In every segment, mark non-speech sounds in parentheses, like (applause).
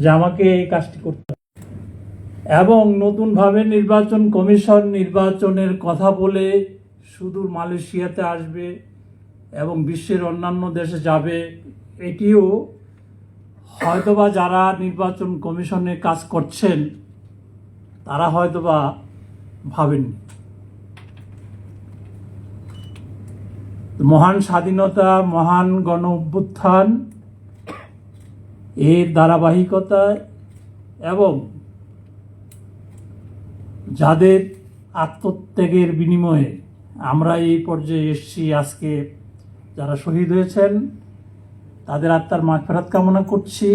যে আমাকে এই কাজটি করতে হবে। এবং নতুনভাবে নির্বাচন কমিশন নির্বাচনের কথা বলে সুদূর মালয়েশিয়াতে আসবে এবং বিশ্বের অন্যান্য দেশে যাবে, এটিও হয়তোবা যারা নির্বাচন কমিশনে কাজ করছেন, তারা হয়তোবা ভাবেননি মহান স্বাধীনতা, মহান গণ অভ্যুত্থান এর ধারাবাহিকতায় এবং যাদের আত্মত্যাগের বিনিময়ে আমরা এই পর্যায়ে এসেছি, আজকে যারা শহীদ হয়েছেন, তাদের আত্মার মাগফেরাত কামনা করছি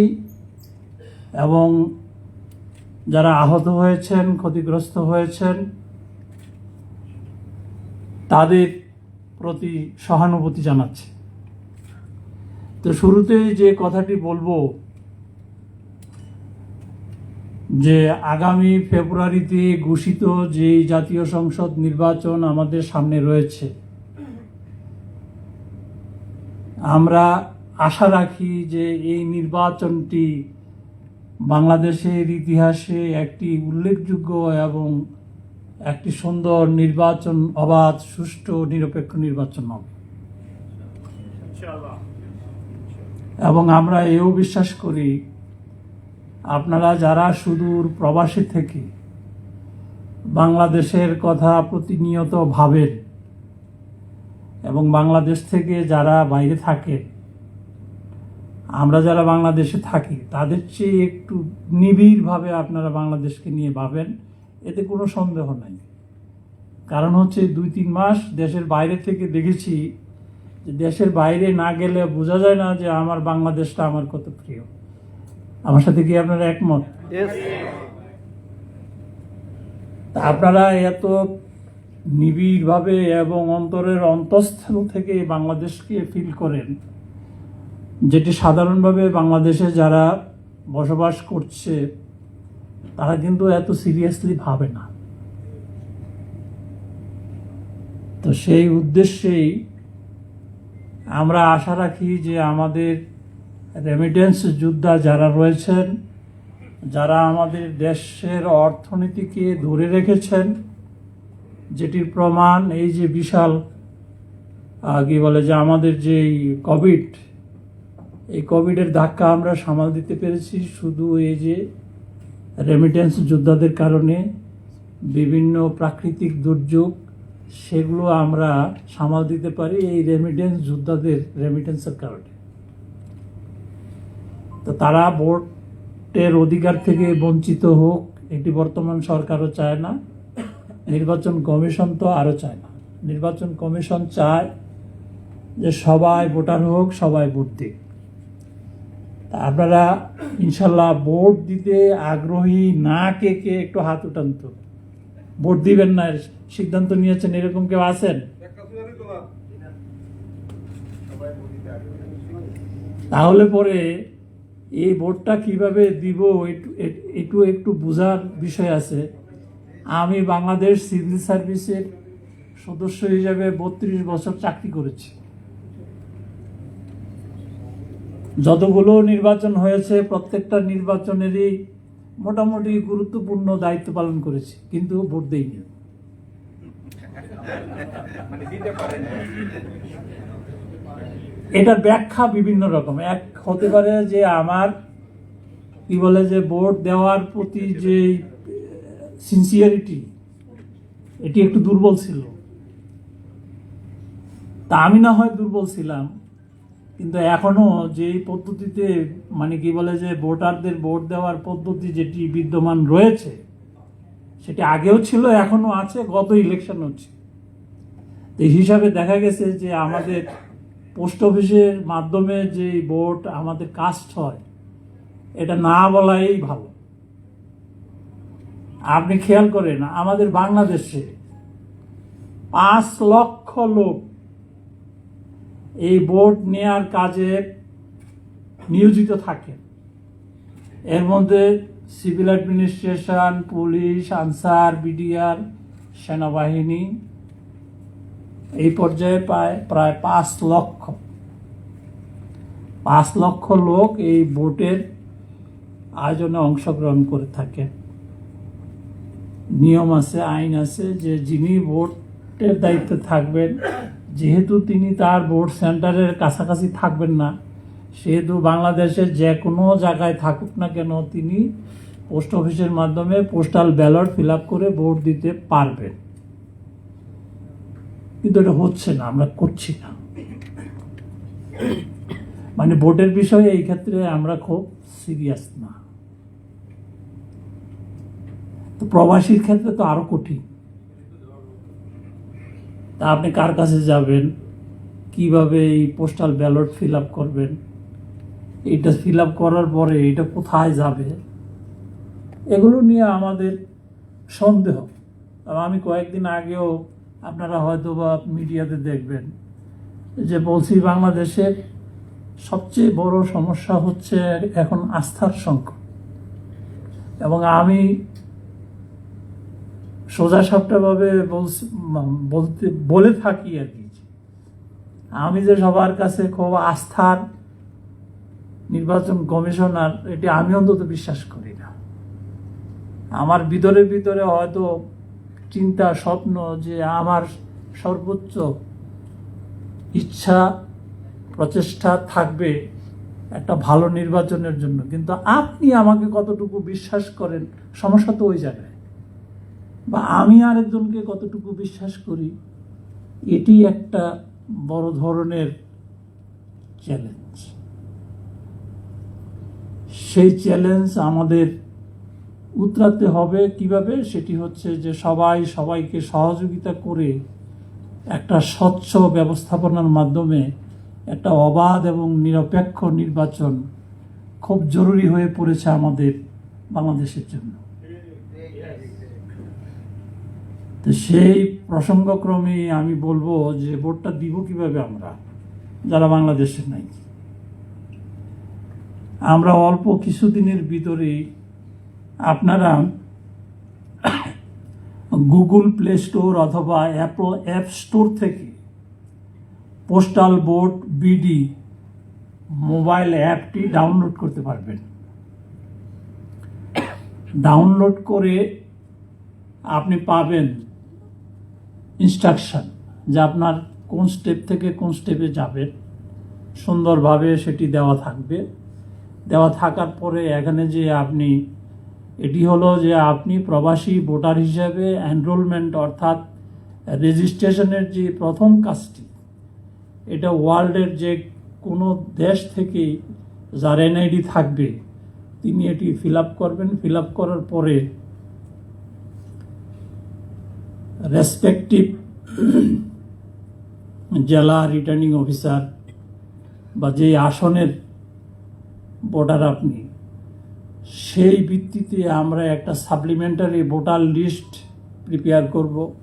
এবং যারা আহত হয়েছেন, ক্ষতিগ্রস্ত হয়েছেন, তাদের প্রতি সহানুভূতি জানাচ্ছি। তো শুরুতেই যে কথাটি বলব যে আগামী ফেব্রুয়ারিতে ঘোষিত যে জাতীয় সংসদ নির্বাচন আমাদের সামনে রয়েছে আমরা আশা রাখি যে এই নির্বাচনটি বাংলাদেশের ইতিহাসে একটি উল্লেখযোগ্য এবং একটি সুন্দর নির্বাচন অবাধ সুষ্ঠু নিরপেক্ষ নির্বাচন হবে। এবং আমরা এও বিশ্বাস করি আপনারা যারা সুদূর প্রবাসী থেকে বাংলাদেশের কথা প্রতিনিয়ত ভাবেন এবং বাংলাদেশ থেকে যারা বাইরে থাকে, আমরা যারা বাংলাদেশে থাকি, তাদের চেয়ে একটু নিবিড়ভাবে আপনারা বাংলাদেশকে নিয়ে ভাবেন, এতে কোনো সন্দেহ নাই। কারণ হচ্ছে দুই তিন মাস দেশের বাইরে থেকে দেখেছি যে দেশের বাইরে না গেলে বোঝা যায় না যে আমার বাংলাদেশটা আমার কত প্রিয়। আমার সাথে কি আপনারা একমত? আপনারা এত নিবিড়ভাবে এবং অন্তরের অন্তঃস্থল থেকে বাংলাদেশকে ফিল করেন যেটি সাধারণভাবে বাংলাদেশে যারা বসবাস করছে তারা কিন্তু এত সিরিয়াসলি ভাবে না। তো সেই উদ্দেশ্যেই আমরা আশা রাখি যে আমাদের রেমিটেন্স যোদ্ধা যারা রয়েছেন, যারা আমাদের দেশের অর্থনীতিকে ধরে রেখেছেন, যেটির প্রমাণ এই যে বিশাল কি বলে যে আমাদের যে কোভিড এই কোভিডের ধাক্কা আমরা সামাল দিতে পেরেছি শুধু এই যে রেমিটেন্স যোদ্ধাদের কারণে, বিভিন্ন প্রাকৃতিক দুর্যোগ, সেগুলো আমরা সামাল দিতে পারি এই রেমিটেন্স যোদ্ধাদের রেমিটেন্সের কারণে। তো তারা ভোটের অধিকার থেকে বঞ্চিত হোক এটি বর্তমান সরকারও চায় না, নির্বাচন কমিশন তো আরও চায় না। নির্বাচন কমিশন চায় যে সবাই ভোটার হোক, সবাই ভোট দিক। তা আপনারা ইনশাল্লাহ ভোট দিতে আগ্রহী না কে কে একটু হাত উঠান তো। ভোট দিবেন না সিদ্ধান্ত নিয়েছেন, এরকম কেউ আছেন? তাহলে পরে এই ভোটটা কীভাবে দিব একটু একটু একটু বোঝার বিষয় আছে। আমি বাংলাদেশ সিভিল সার্ভিসের সদস্য হিসাবে বত্রিশ বছর চাকরি করেছি। যতগুলো নির্বাচন হয়েছে, প্রত্যেকটা নির্বাচনেরই মোটামুটি গুরুত্বপূর্ণ দায়িত্ব পালন করেছি, কিন্তু ভোট দেইনি। এটার ব্যাখ্যা বিভিন্ন রকম। এক হতে পারে যে আমার, কি বলে, যে ভোট দেওয়ার প্রতি যে সিনসিয়ারিটি এটি একটু দুর্বল ছিল। তা আমি না হয় দুর্বল ছিলাম, কিন্তু এখনও যে পদ্ধতিতে মানে কি বলে, যে ভোটারদের ভোট দেওয়ার পদ্ধতি যেটি বিদ্যমান রয়েছে, সেটি আগেও ছিল, এখনও আছে, গত ইলেকশন হচ্ছে। এই হিসাবে দেখা গেছে যে আমাদের পোস্ট অফিসের মাধ্যমে যে ভোট আমাদের কাস্ট হয়, এটা না বলাই ভালো। আপনি খেয়াল করেন, আমাদের বাংলাদেশে পাঁচ লক্ষ লোক এই ভোট নেয়ার কাজে নিয়োজিত থাকেন এর মধ্যে civil administration police Ansar BDR সেনাবাহিনী এই পর্যায়ে প্রায় প্রায় পাঁচ লক্ষ। পাঁচ লক্ষ লোক এই ভোটের আয়োজনে অংশগ্রহণ করে থাকেন নিয়ম আছে, আইন আছে যে যিনি ভোটের দায়িত্বে থাকবেন, যেহেতু তিনি তার ভোট সেন্টারের কাছাকাছি থাকবেন না, সেহেতু বাংলাদেশের যে কোনো জায়গায় থাকুক না কেন, তিনি পোস্ট অফিসের মাধ্যমে পোস্টাল ব্যালট ফিল করে ভোট দিতে পারবেন। কিন্তু এটা হচ্ছে না, আমরা করছি না। মানে ভোটের বিষয়ে এই ক্ষেত্রে আমরা খুব সিরিয়াস না। তো প্রবাসীর ক্ষেত্রে তো আরও কঠিন। তা আপনি কার কাছে যাবেন? কীভাবে এই পোস্টাল ব্যালট ফিল আপ করবেন? এটা ফিল আপ করার পরে এটা কোথায় যাবে? এগুলো নিয়ে আমাদের সন্দেহ। আমি কয়েকদিন আগেও আপনারা হয়তো বা মিডিয়াতে দেখবেন যে বলছি, বাংলাদেশের সবচেয়ে বড় সমস্যা হচ্ছে এখন আস্থার সংকট। এবং আমি সোজা সাপটাভাবে বলতে, বলে থাকি আর কি আমি যে সবার কাছে খুব আস্থার নির্বাচন কমিশনার, এটি আমি অন্তত বিশ্বাস করি না। আমার ভিতরে ভিতরে হয়তো চিন্তা, স্বপ্ন যে আমার সর্বোচ্চ ইচ্ছা, প্রচেষ্টা থাকবে একটা ভালো নির্বাচনের জন্য। কিন্তু আপনি আমাকে কতটুকু বিশ্বাস করেন, সমস্যা তো ওই জায়গায়। বা আমি আরেকজনকে কতটুকু বিশ্বাস করি, এটি একটা বড় ধরনের চ্যালেঞ্জ সেই চ্যালেঞ্জ আমাদের উতরাতে হবে কীভাবে? সেটি হচ্ছে যে সবাই সবাইকে সহযোগিতা করে একটা স্বচ্ছ ব্যবস্থাপনার মাধ্যমে একটা অবাধ এবং নিরপেক্ষ নির্বাচন খুব জরুরি হয়ে পড়েছে আমাদের বাংলাদেশের জন্য। তো সেই প্রসঙ্গক্রমে আমি বলব যে ভোটটা দিব কীভাবে আমরা, যারা বাংলাদেশে নাই। আমরা অল্প কিছুদিনের ভিতরেই আপনারা গুগল প্লে স্টোর অথবা অ্যাপল অ্যাপ স্টোর থেকে পোস্টাল বোর্ড, বিডি, মোবাইল অ্যাপটি ডাউনলোড করতে পারবেন। ডাউনলোড করে আপনি পাবেন ইনস্ট্রাকশন যে আপনার কোন স্টেপ থেকে কোন স্টেপে যাবেন। সুন্দরভাবে সেটি দেওয়া থাকবে। দেওয়া থাকার পরে এখানে যে আপনি এটি হলো যে আপনি প্রবাসী ভোটার হিসেবে এনরোলমেন্ট অর্থাৎ রেজিস্ট্রেশনের যে প্রথম কাজটি, এটা ওয়ার্ল্ডের যে কোনো দেশ থেকে যার এনআইডি থাকবে, তিনি এটি ফিল করবেন। ফিল করার পরে রেসপেক্টিভ জেলা রিটার্নিং অফিসার বা যে আসনের ভোটার আপনি সেই ভিত্তিতে আমরা একটা সাপ্লিমেন্টারি ভোটার লিস্ট প্রিপেয়ার করব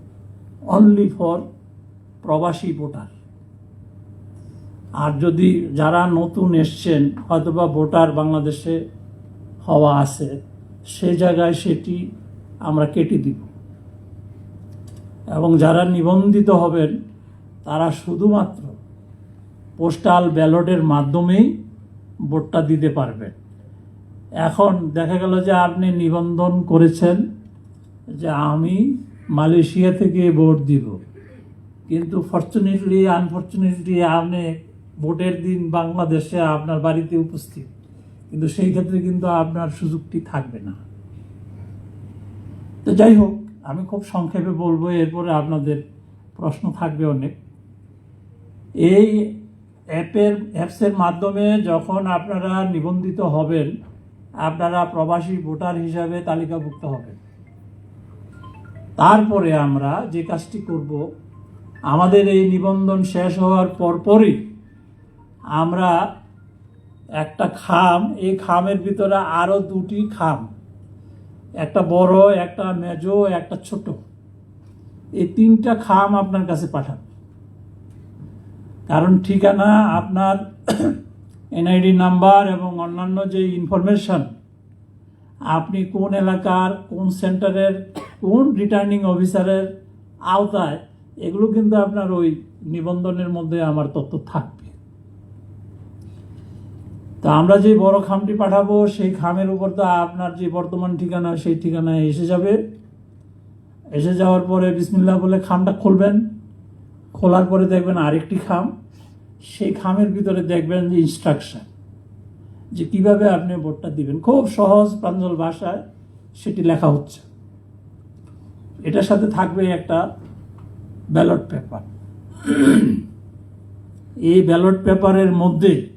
অনলি ফর প্রবাসী ভোটার আর যদি যারা নতুন এসছেন, হয়তোবা ভোটার বাংলাদেশে হওয়া আছে, সে জায়গায় সেটি আমরা কেটে দিব। এবং যারা নিবন্ধিত হবেন, তারা শুধুমাত্র পোস্টাল ব্যালটের মাধ্যমেই ভোটটা দিতে পারবেন। এখন দেখা গেল যে আপনি নিবন্ধন করেছেন যে আমি মালয়েশিয়া থেকে ভোট দিব। কিন্তু ফর্চুনেটলি আনফর্চুনেটলি আপনি ভোটের দিন বাংলাদেশে আপনার বাড়িতে উপস্থিত। কিন্তু সেই ক্ষেত্রে কিন্তু আপনার সুযোগটি থাকবে না। তো যাই হোক, আমি খুব সংক্ষেপে বলব, এরপরে আপনাদের প্রশ্ন থাকবে অনেক। এই অ্যাপের, অ্যাপসের মাধ্যমে যখন আপনারা নিবন্ধিত হবেন আপনারা প্রবাসী ভোটার হিসাবে তালিকাভুক্ত হবেন। তারপরে আমরা যে কাজটি করব, আমাদের এই নিবন্ধন শেষ হওয়ার পরপরই আমরা একটা খাম, এই খামের ভিতরে আরও দুটি খাম, একটা বড়, একটা মেজো, একটা ছোট। এই তিনটা খাম আপনার কাছে পাঠান কারণ ঠিকানা আপনার এনআইডি নাম্বার এবং অন্যান্য যে ইনফরমেশন আপনি কোন এলাকার, কোন সেন্টারের কোন রিটার্নিং অফিসারের আওতায়, এগুলো কিন্তু আপনার ওই নিবন্ধনের মধ্যে আমার তথ্য থাকবে। তো আমরা যে বড় খামটি পাঠাবো, সেই খামের উপর তো আপনার যে বর্তমান ঠিকানা, সেই ঠিকানায় এসে যাবে। এসে যাওয়ার পরে বিসমিল্লাহ বলে খামটা খুলবেন। খোলার পরে দেখবেন আরেকটি খাম। সেই খামের ভিতরে দেখবেন যে ইনস্ট্রাকশন যে কীভাবে আপনি ভোটটা দিবেন। খুব সহজ প্রাঞ্জল ভাষায় সেটি লেখা হচ্ছে। এটার সাথে থাকবে একটা ব্যালট পেপার এই ব্যালট পেপারের মধ্যে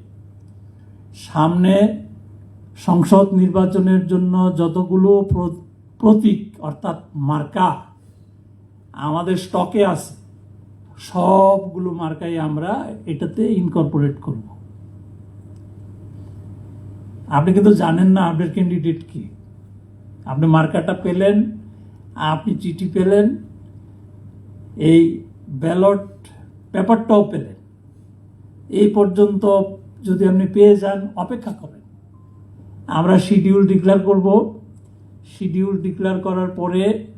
সামনে সংসদ নির্বাচনের জন্য যতগুলো প্র- প্রতীক, অর্থাৎ মার্কা আমাদের স্টকে আছে সবগুলো মার্কাই আমরা এটাতে ইনকর্পোরেট করব। আপনি কিন্তু জানেন না আপনার ক্যান্ডিডেট কি। আপনি মার্কাটা পেলেন, আপনি চিঠি পেলেন, এই ব্যালট পেপারটাও পেলেন। এই পর্যন্ত যদি আপনি পেয়ে যান, অপেক্ষা করেন। আমরা শিডিউল ডিক্লেয়ার করব। শিডিউল ডিক্লেয়ার করার পরে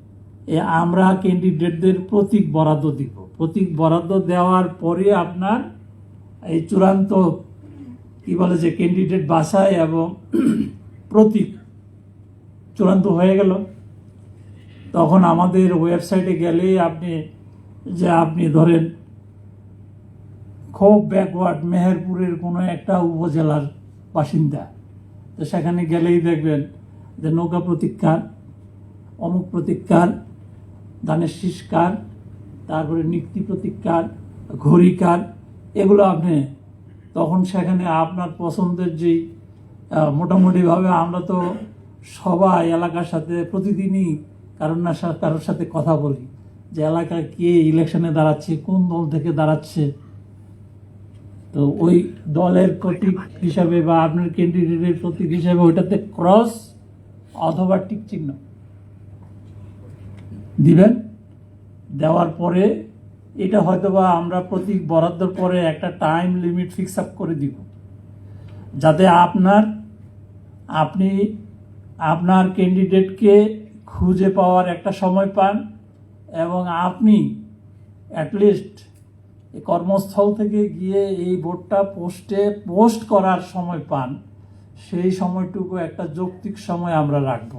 আমরা ক্যান্ডিডেটদের প্রতীক বরাদ্দ দিব। প্রতীক বরাদ্দ দেওয়ার পরে আপনার এই চূড়ান্ত কি বলে যে ক্যান্ডিডেট বাসায় এবং প্রতীক চূড়ান্ত হয়ে গেল। তখন আমাদের ওয়েবসাইটে গেলেই আপনি যে আপনি ধরেন খুব ব্যাকওয়ার্ড মেহেরপুরের কোনো একটা উপজেলার বাসিন্দা। তো সেখানে গেলেই দেখবেন যে নৌকা প্রতীক্ষার অমুক প্রতীক্ষার ধানের শীষকার তারপরে নিক্তি প্রতীক্ষার ঘড়িকার এগুলো আপনি তখন সেখানে আপনার পছন্দের যেই মোটামুটিভাবে আমরা তো সবাই এলাকার সাথে প্রতিদিনই কারোর না কারোর সাথে কথা বলি যে এলাকায় কে ইলেকশনে দাঁড়াচ্ছে, কোন দল থেকে দাঁড়াচ্ছে। তো ওই দলের প্রতীক হিসাবে বা আপনার ক্যান্ডিডেটের প্রতীক হিসাবে ওইটাতে ক্রস অথবা টিক চিহ্ন। দিবেন। দেওয়ার পরে এটা হয়তোবা আমরা প্রতি বরাদ্দর পরে একটা টাইম লিমিট ফিক্স আপ করে দিব। যাতে আপনার, আপনি আপনার ক্যান্ডিডেটকে খুঁজে পাওয়ার একটা সময় পান এবং আপনি অ্যাটলিস্ট কর্মস্থল থেকে গিয়ে এই বোর্ডটা পোস্টে পোস্ট করার সময় পান, সেই সময়টুকু একটা যৌক্তিক সময় আমরা রাখব।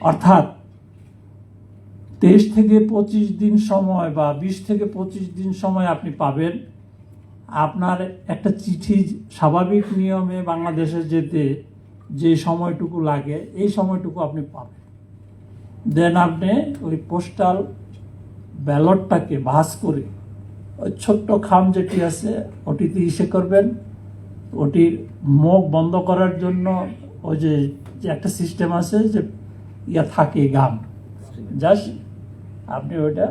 অর্থাৎ তেইশ থেকে পঁচিশ দিন সময় বা বিশ থেকে পঁচিশ দিন সময় আপনি পাবেন। আপনার একটা চিঠি স্বাভাবিক নিয়মে বাংলাদেশে যেতে যে সময়টুকু লাগে, এই সময়টুকু আপনি পাবেন। দেন আপনি ওই পোস্টাল ব্যালটটাকে ভাস করে ওই ছোট্ট খাম যেটি আছে, ওটিতে ইসে করবেন। ওটির মুখ বন্ধ করার জন্য ওই যে যে একটা সিস্টেম আছে যে ইয়া থাকে গাম। জাস্ট আপনি ওইটা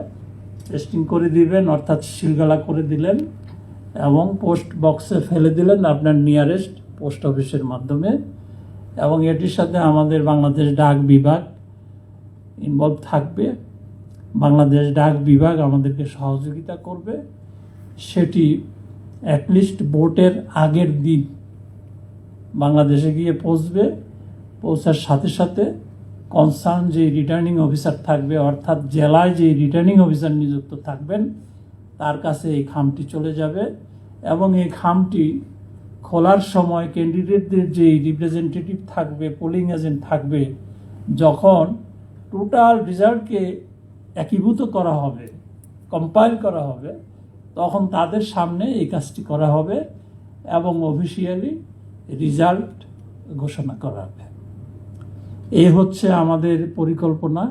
টেস্টিং করে দিবেন, অর্থাৎ সিলগালা করে দিলেন এবং পোস্ট বক্সে ফেলে দিলেন আপনার নিয়ারেস্ট পোস্ট অফিসের মাধ্যমে এবং এটির সাথে আমাদের বাংলাদেশ ডাক বিভাগ ইনভলভ থাকবে। বাংলাদেশ ডাক বিভাগ আমাদেরকে সহযোগিতা করবে। সেটি অ্যাটলিস্ট ভোটের আগের দিন বাংলাদেশে গিয়ে পৌঁছবে। পৌঁছার সাথে সাথে কনসার্ন যে রিটার্নিং অফিসার থাকবে, অর্থাৎ জেলায় যে রিটার্নিং অফিসার নিযুক্ত থাকবেন, তার কাছে এই খামটি চলে যাবে এবং এই খামটি খোলার সময় ক্যান্ডিডেটদের যে রিপ্রেজেন্টেটিভ থাকবে পোলিং এজেন্ট থাকবে, যখন টোটাল রেজাল্টকে একীভূত করা হবে কম্পাইল করা হবে, তখন তাদের সামনে এই কাজটি করা হবে এবং অফিসিয়ালি রেজাল্ট ঘোষণা করা হবে। এই হচ্ছে আমাদের পরিকল্পনা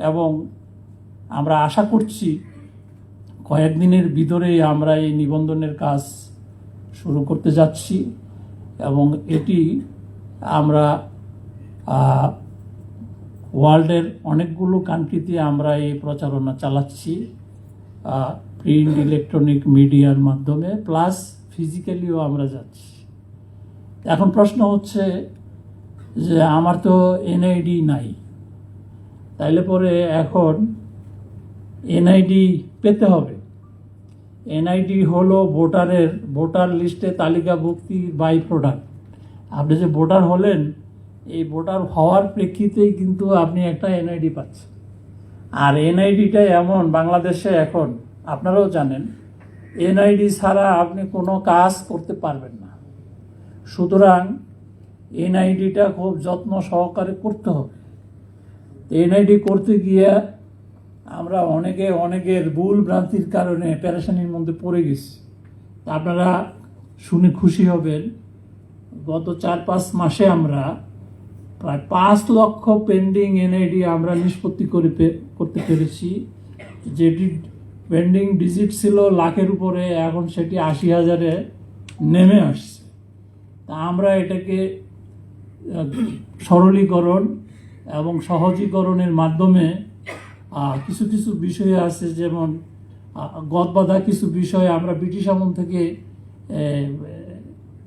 এবং আমরা আশা করছি কয়েকদিনের ভিতরে আমরা এই নিবন্ধনের কাজ শুরু করতে যাচ্ছি এবং এটি আমরা ওয়ার্ল্ডের অনেকগুলো কান্ট্রিতে আমরা এই প্রচারণা চালাচ্ছি প্রিন্ট ইলেকট্রনিক মিডিয়ার মাধ্যমে প্লাস ফিজিক্যালিও আমরা যাচ্ছি। এখন প্রশ্ন হচ্ছে যে আমার তো এনআইডি নাই। তাইলে পরে এখন এনআইডি পেতে হবে। এনআইডি হলো ভোটারের, ভোটার লিস্টে তালিকাভুক্তি বাই প্রোডাক্ট। আপনি যে ভোটার হলেন, এই ভোটার হওয়ার প্রেক্ষিতেই কিন্তু আপনি একটা এনআইডি পাচ্ছেন। আর এনআইডিটা এমন বাংলাদেশে এখন, আপনারাও জানেন এনআইডি ছাড়া আপনি কোনো কাজ করতে পারবেন না। সুতরাং এনআইডিটা খুব যত্ন সহকারে করতে হবে। এনআইডি করতে গিয়ে আমরা অনেকে অনেকের ভুল ভ্রান্তির কারণে প্যারেশানির মধ্যে পড়ে গেছি। তা আপনারা শুনে খুশি হবেন, গত চার পাঁচ মাসে আমরা প্রায় পাঁচ লক্ষ পেন্ডিং এনআইডি আমরা নিষ্পত্তি করে করতে পেরেছি। যেটি পেন্ডিং ডিজিট ছিল লাখের উপরে, এখন সেটি আশি হাজারে নেমে আসছে। তা আমরা এটাকে সরলীকরণ এবং সহজীকরণের মাধ্যমে কিছু কিছু বিষয় আছে, যেমন গদবাধা কিছু বিষয় আমরা ব্রিটিশ আমল থেকে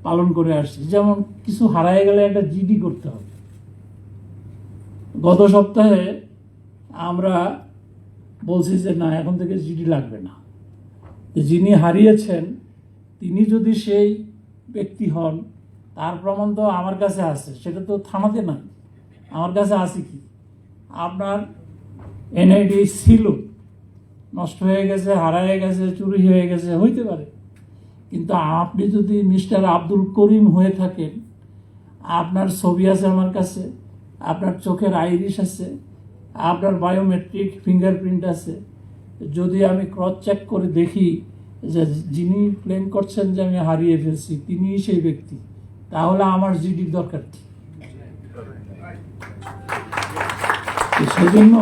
পালন করে আসছি। যেমন, কিছু হারায় গেলে একটা জিডি করতে হবে। গত সপ্তাহে আমরা বলছি যে, না, এখন থেকে জিডি লাগবে না। যিনি হারিয়েছেন, তিনি যদি সেই ব্যক্তি হন তার প্রমাণ তো আমার কাছে আছে, সেটা তো থানাতে নাই। আমার কাছে আছে কি? আপনার এনআইডি ছিল, নষ্ট হয়ে গেছে, হারায় গেছে, চুরি হয়ে গেছে, হইতে পারে। কিন্তু আপনি যদি মিস্টার আব্দুল করিম হয়ে থাকেন, আপনার ছবি আছে আমার কাছে, আপনার চোখের আইরিশ আছে, আপনার বায়োমেট্রিক ফিঙ্গারপ্রিন্ট আছে, যদি আমি ক্রস চেক করে দেখি যে যিনি ক্লেম করছেন যে আমি হারিয়ে ফেলছি, তিনিই সেই ব্যক্তি। তাহলে আমার জিডির দরকার কি? সেজন্য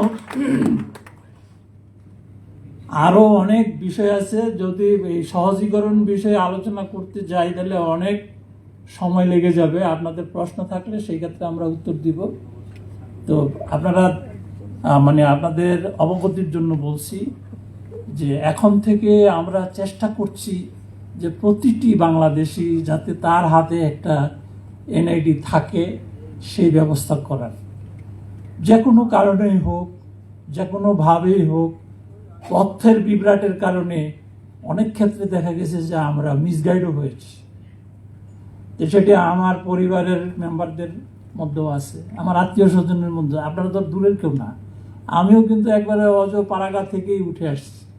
আরও অনেক বিষয় আছে, যদি এই সহজীকরণ বিষয়ে আলোচনা করতে যাই, তাহলে অনেক সময় লেগে যাবে। আপনাদের প্রশ্ন থাকলে সেই ক্ষেত্রে আমরা উত্তর দিব। তো আপনারা মানে আপনাদের অবগতির জন্য বলছি যে এখন থেকে আমরা চেষ্টা করছি যে প্রতিটি বাংলাদেশি যাতে তার হাতে একটা এনআইডি থাকে, সেই ব্যবস্থা করার। যে কোনো কারণেই হোক, যে কোনোভাবেই হোক তথ্যের বিভ্রাটের কারণে অনেক ক্ষেত্রে দেখা গেছে যে আমরা মিসগাইডও হয়েছি। তো সেটি আমার পরিবারের মেম্বারদের মধ্যেও আছে, আমার আত্মীয় স্বজনের মধ্যে। আপনারা তো দূরের কেউ না। আমিও কিন্তু একবারে অজ পাড়াগা থেকেই উঠে আসছি।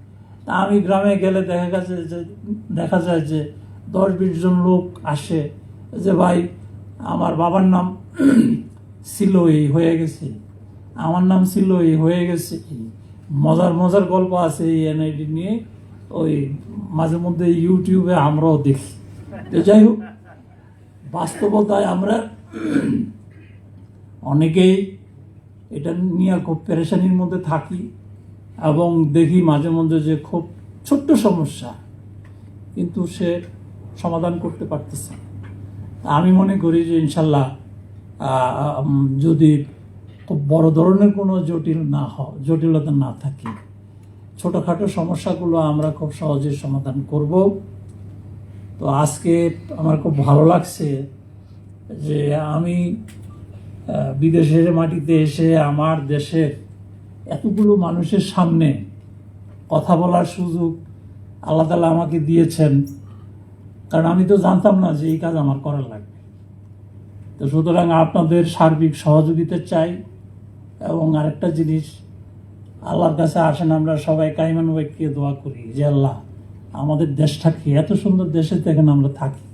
তা আমি গ্রামে গেলে দেখা গেছে যে, দেখা যায় যে দশ বিশ জন লোক আসে যে, ভাই, আমার বাবার নাম (clears throat) ছিল এই হয়ে গেছে। আমার নাম ছিল এই হয়ে গেছে। মজার মজার গল্প আছে এই এনআইডি নিয়ে। ওই মাঝে মধ্যে ইউটিউবে আমরাও দেখি। তো যাই হোক, বাস্তবতায় আমরা (clears throat) অনেকেই এটা নিয়ে খুব পেরেশানির মধ্যে থাকি। এবং দেখি মাঝে মধ্যে যে খুব ছোট্ট সমস্যা, কিন্তু সে সমাধান করতে পারতেছে আমি মনে করি যে ইনশাল্লাহ যদি খুব বড় ধরনের কোনো জটিল না হয় জটিলতা না থাকে, ছোটোখাটো সমস্যাগুলো আমরা খুব সহজে সমাধান করব। তো আজকে আমার খুব ভালো লাগছে যে আমি বিদেশের মাটিতে এসে আমার দেশের এতগুলো মানুষের সামনে কথা বলার সুযোগ আল্লাহ তালা আমাকে দিয়েছেন। কারণ আমি তো জানতাম না যে এই কাজ আমার করা লাগবে। তো সুতরাং আপনাদের সার্বিক সহযোগিতা চাই এবং আরেকটা জিনিস, আল্লাহর কাছে আসেন আমরা সবাই কাইমান ওয়াইকে দোয়া করি যে আল্লাহ, আমাদের দেশটাকে, এত সুন্দর দেশে দেখেন আমরা থাকি,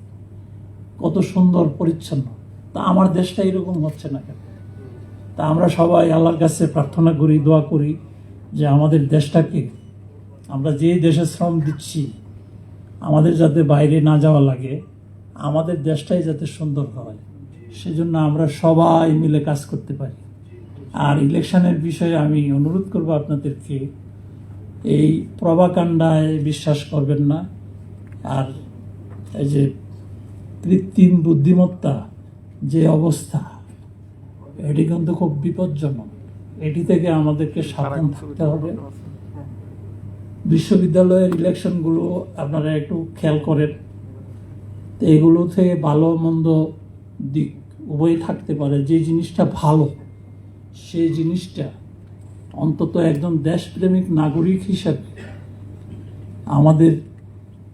কত সুন্দর পরিচ্ছন্ন। তা আমার দেশটা এরকম হচ্ছে না কেন? তা আমরা সবাই আল্লাহর কাছে প্রার্থনা করি, দোয়া করি যে আমাদের দেশটাকে আমরা যে দেশে শ্রম দিচ্ছি, আমাদের যাতে বাইরে না যাওয়া লাগে, আমাদের দেশটাই যাতে সুন্দর হয়। সেজন্য আমরা সবাই মিলে কাজ করতে পারি। আর ইলেকশনের বিষয়ে আমি অনুরোধ করব আপনাদেরকে, এই প্রভাকাণ্ডায় বিশ্বাস করবেন না। আর এই যে কৃত্রিম বুদ্ধিমত্তা যে অবস্থা এটি কিন্তু খুব বিপজ্জনক। এটি থেকে আমাদেরকে সাবধান থাকতে হবে। বিশ্ববিদ্যালয়ের ইলেকশনগুলো আপনারা একটু খেয়াল করেন। তো এগুলো থেকে ভালো মন্দ দিক উভয় থাকতে পারে। যে জিনিসটা ভালো সেই জিনিসটা অন্তত একজন দেশপ্রেমিক নাগরিক হিসাবে আমাদের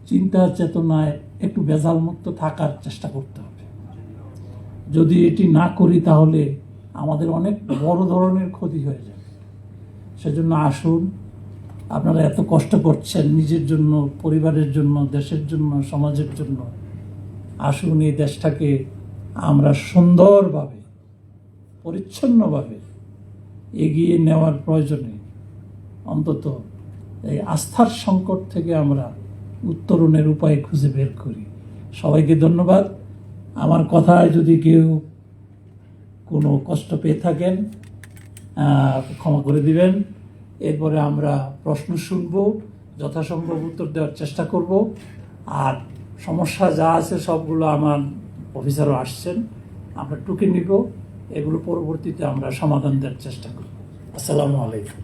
চিন্তা চেতনায় একটু বেজাল মুক্ত থাকার চেষ্টা করতে হবে। যদি এটি না করি তাহলে আমাদের অনেক বড় ধরনের ক্ষতি হয়ে যাবে। সেজন্য আসুন, আপনারা এত কষ্ট করছেন নিজের জন্য, পরিবারের জন্য, দেশের জন্য, সমাজের জন্য। আসুন এই দেশটাকে আমরা সুন্দরভাবে, পরিচ্ছন্নভাবে এগিয়ে নেওয়ার প্রয়োজনে অন্তত এই আস্থার সংকট থেকে আমরা উত্তরণের উপায় খুঁজে বের করি। সবাইকে ধন্যবাদ। আমার কথায় যদি কেউ কোনো কষ্ট পেয়ে থাকেন ক্ষমা করে দিবেন। এরপরে আমরা প্রশ্ন শুনব, যথাসম্ভব উত্তর দেওয়ার চেষ্টা করব। আর সমস্যা যা আছে সবগুলো আমার অফিসারও আসছেন, আমরা টুকে নিব। এগুলো পরবর্তীতে আমরা সমাধান দেওয়ার চেষ্টা করব। আসসালামু আলাইকুম।